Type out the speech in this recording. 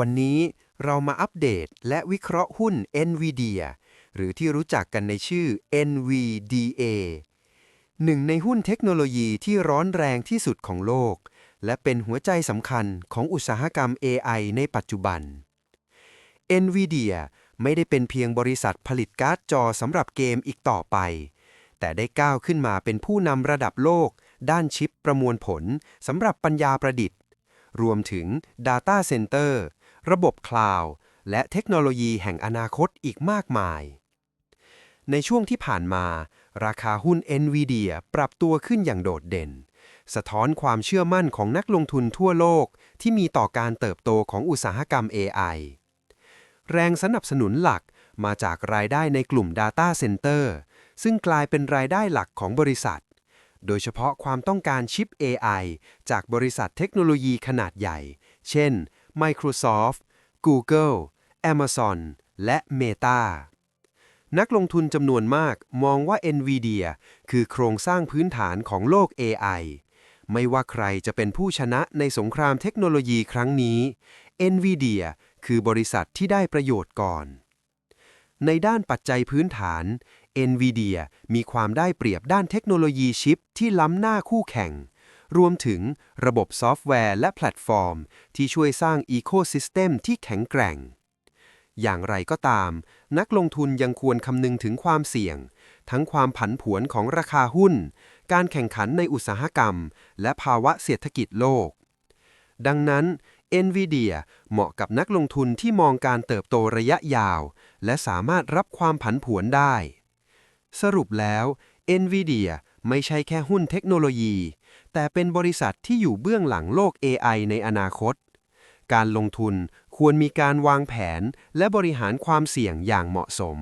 วันนี้เรามาอัปเดตและวิเคราะห์หุ้น NVIDIA หรือที่รู้จักกันในชื่อ NVDA หนึ่งในหุ้นเทคโนโลยีที่ร้อนแรงที่สุดของโลก และเป็นหัวใจสำคัญของอุตสาหกรรม AI ในปัจจุบัน NVIDIA ไม่ได้เป็นเพียงบริษัทผลิตการ์ดจอสำหรับเกมอีกต่อไป แต่ได้ก้าวขึ้นมาเป็นผู้นำระดับโลก ด้านชิปประมวลผลสำหรับปัญญาประดิษฐ์ รวมถึง Data Center ระบบคลาวด์และเทคโนโลยีแห่งอนาคตอีกมากมาย ในช่วงที่ผ่านมา ราคาหุ้น NVIDIA ปรับตัวขึ้นอย่างโดดเด่น สะท้อนความเชื่อมั่นของนักลงทุนทั่วโลกที่มีต่อการเติบโตของอุตสาหกรรม AI แรงสนับสนุนหลักมาจากรายได้ในกลุ่ม Data Center ซึ่งกลายเป็นรายได้หลักของบริษัท โดยเฉพาะความต้องการชิป AI จากบริษัทเทคโนโลยีขนาดใหญ่ เช่น Microsoft Google Amazon และ Meta นักลงทุนจำนวนมากมองว่า NVIDIA คือโครงสร้างพื้นฐานของโลก AI ไม่ว่าใครจะเป็นผู้ชนะในสงครามเทคโนโลยีครั้งนี้ NVIDIA คือบริษัทที่ได้ประโยชน์ก่อน ในด้านปัจจัยพื้นฐาน NVIDIA มีความได้เปรียบด้านเทคโนโลยีชิปที่ล้ำหน้าคู่แข่ง รวมถึงระบบซอฟต์แวร์และแพลตฟอร์ม ที่ช่วยสร้างอีโคซิสเต็มที่แข็งแกร่ง อย่างไรก็ตาม นักลงทุนยังควรคำนึงถึงความเสี่ยง ทั้งความผันผวนของราคาหุ้น การแข่งขันในอุตสาหกรรม และภาวะเศรษฐกิจโลก ดังนั้น NVIDIA เหมาะกับนักลงทุนที่มองการเติบโตระยะยาว และสามารถรับความผันผวนได้ สรุปแล้ว NVIDIA ไม่ใช่แค่หุ้นเทคโนโลยี แต่เป็นบริษัทที่อยู่เบื้องหลังโลก AI ในอนาคต การลงทุนควรมีการวางแผนและบริหารความเสี่ยงอย่างเหมาะสม